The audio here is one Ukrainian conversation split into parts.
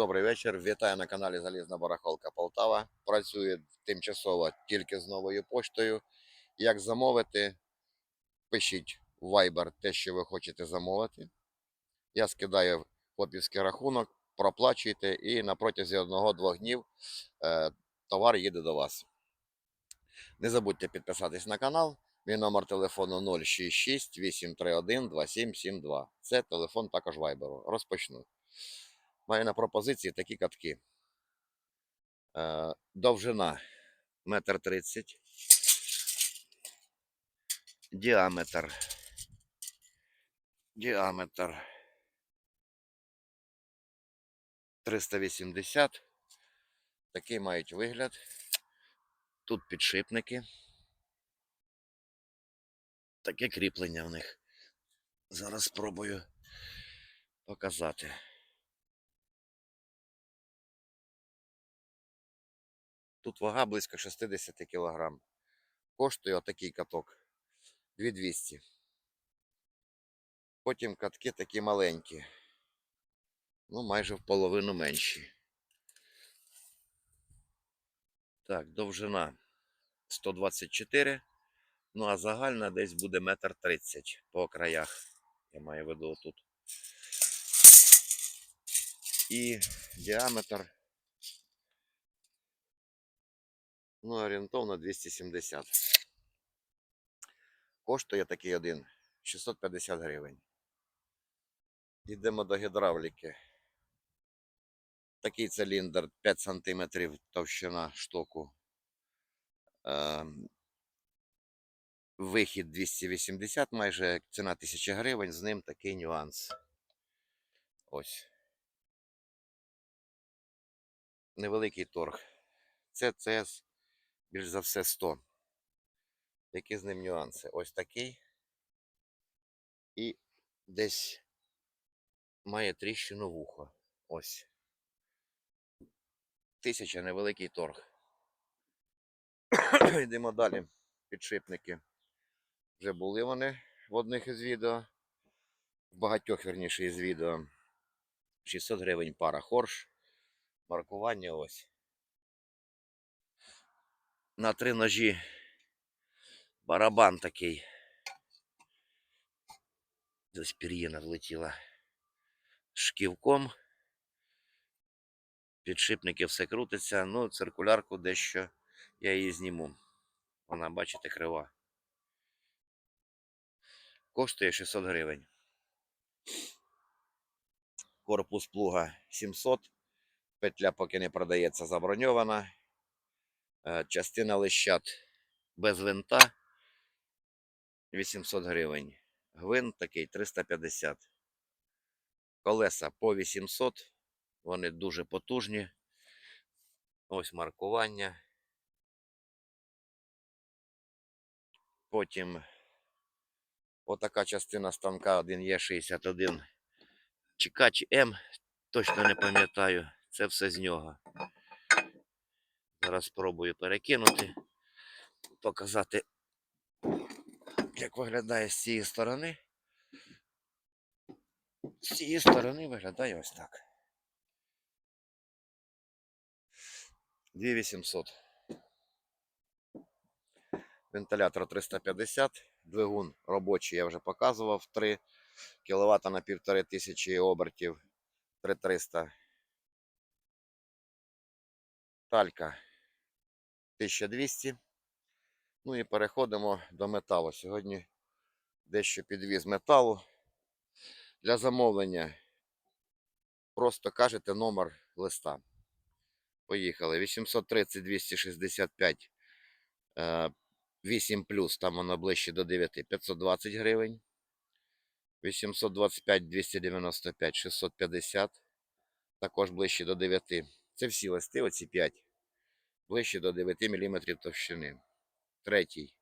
Добрий вечір. Вітаю на каналі Залізна Барахолка Полтава. Працює тимчасово тільки з новою поштою. Як замовити, пишіть в Viber те, що ви хочете замовити. Я скидаю хлопівський рахунок, проплачуєте і на протязі одного-двох днів е, товар їде до вас. Не забудьте підписатись на канал. Мій номер телефону 066 831 2772. Це телефон також Viber. Розпочну. Маю на пропозиції такі катки. Е, довжина 1,30 м. Діаметр. Діаметр 380. Такий мають вигляд. Тут підшипники. Таке кріплення в них. Зараз спробую показати. Тут вага близько 60 кг. Коштує отакий каток 2200. Потім катки такі маленькі. Ну, майже в половину менші. Так, довжина 124. Ну, а загальна десь буде метр тридцять по краях. Я маю в виду отут. І діаметр Ну, орієнтовно 270. Коштує такий один 650 гривень. Йдемо до гідравліки. Такий циліндр 5 см товщина штоку. Ем, Вихід 280 майже ціна 1000 гривень, з ним такий нюанс. Ось. Невеликий торг. Це ЦС більш за все 100. Які з ним нюанси? Ось такий. І десь має тріщину вухо. Ось. Тисяча невеликий торг. Йдемо далі. Підшипники. Вже були вони в одних із відео. В багатьох, верніше, із відео. 600 гривень пара хорш. Маркування ось на три ножі барабан такий. Десь пір'їна влетіла шківком. Підшипники все крутиться. Ну, циркулярку дещо я її зніму. Вона, бачите, крива. Коштує 600 гривень. Корпус плуга 700. Петля поки не продається заброньована. Е, Частина лищат без винта 800 гривень. Гвинт такий 350. Колеса по 800. Вони дуже потужні. Ось маркування. Потім отака частина станка 1Е61 ЧК чи М. Точно не пам'ятаю. Це все з нього. Зараз спробую перекинути, показати, як виглядає з цієї сторони. З цієї сторони виглядає ось так. 2800. Вентилятор 350, двигун робочий, я вже показував 3 кВт на 1500 обертів 3300. Талька 1200. Ну і переходимо до металу. Сьогодні дещо підвіз металу. Для замовлення просто кажете номер листа. Поїхали. 830 265 8 плюс, там воно ближче до 9, 520 гривень. 825 295 650. Також ближче до 9. Це всі листи, оці 5 ближче до 9 мм товщини. Третій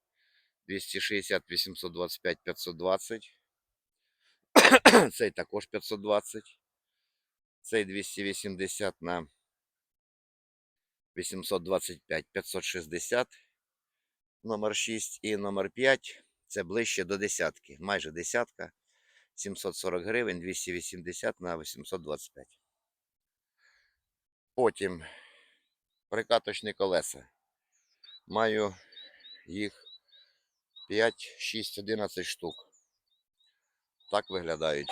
260 825 520. Цей також 520. Цей 280 на 825 560. Номер 6 і номер 5. Це ближче до десятки. Майже десятка. 740 гривень, 280 на 825. Потім прикаточні колеса. Маю їх 5, 6, 11 штук. Так виглядають.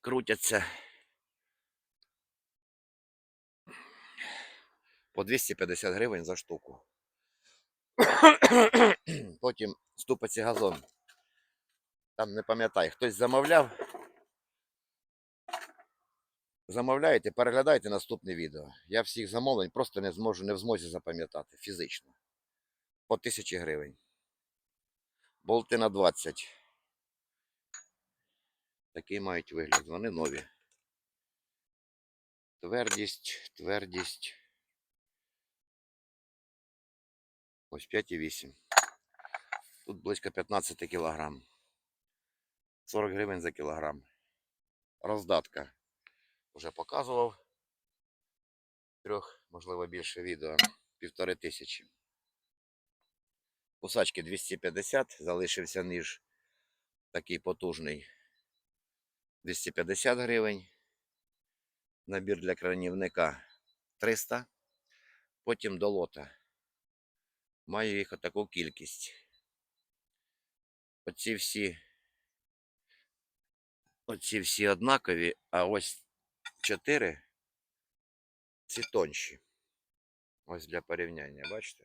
Крутяться по 250 гривень за штуку. Потім ступиці газон. Там не пам'ятаю, хтось замовляв. Замовляєте, переглядайте наступне відео. Я всіх замовлень просто не зможу, не в змозі запам'ятати фізично. По тисячі гривень. Болти на 20. Такий мають вигляд. Вони нові. Твердість, твердість. Ось 5,8. Тут близько 15 кілограм. 40 гривень за кілограм. Роздатка. Уже показував. Трьох, можливо, більше відео. Півтори тисячі. Кусачки 250. Залишився ніж такий потужний. 250 гривень. Набір для кранівника 300. Потім до лота. Маю їх отаку кількість. Оці всі. Оці всі однакові, а ось 4 ці тонші. Ось для порівняння, бачите?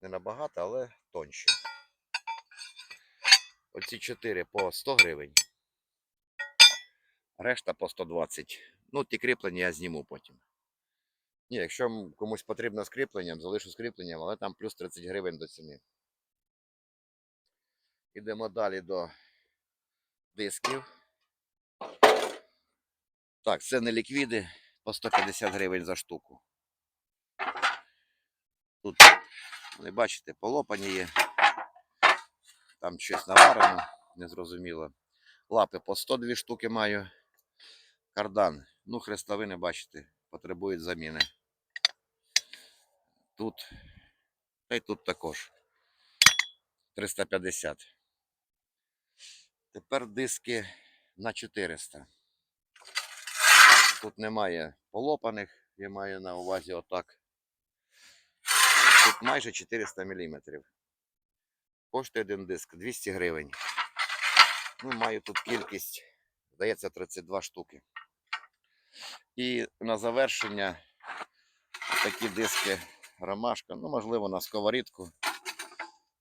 Не набагато, але тонші. Оці 4 по 100 гривень. Решта по 120. Ну, ті кріплення я зніму потім. Ні, якщо комусь потрібно з кріпленням, залишу з але там плюс 30 гривень до ціни. Ідемо далі до дисків. Так, це не ліквіди по 150 гривень за штуку. Тут, ви бачите, полопані є. Там щось наварено, незрозуміло. Лапи по 102 штуки маю. Кардан. Ну, хрестовини, бачите, потребують заміни. Тут. Та й тут також. 350. Тепер диски на 400. Тут немає полопаних, я маю на увазі отак. Тут майже 400 мм. Коштує один диск 200 гривень. Ну, маю тут кількість, здається, 32 штуки. І на завершення такі диски ромашка, ну, можливо, на сковорідку.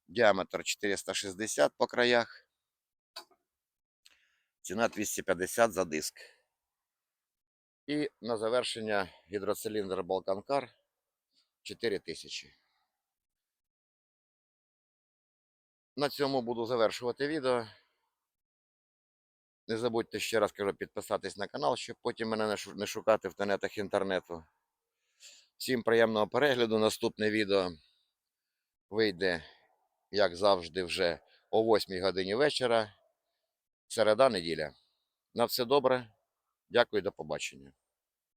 Діаметр 460 по краях. Ціна 250 за диск. І на завершення гідроциліндр Балканкар 4000. На цьому буду завершувати відео. Не забудьте ще раз кажу підписатись на канал, щоб потім мене не шукати в тенетах інтернету. Всім приємного перегляду. Наступне відео вийде, як завжди, вже о 8 годині вечора. Середа неділя. На все добре. Дякую, до побачення.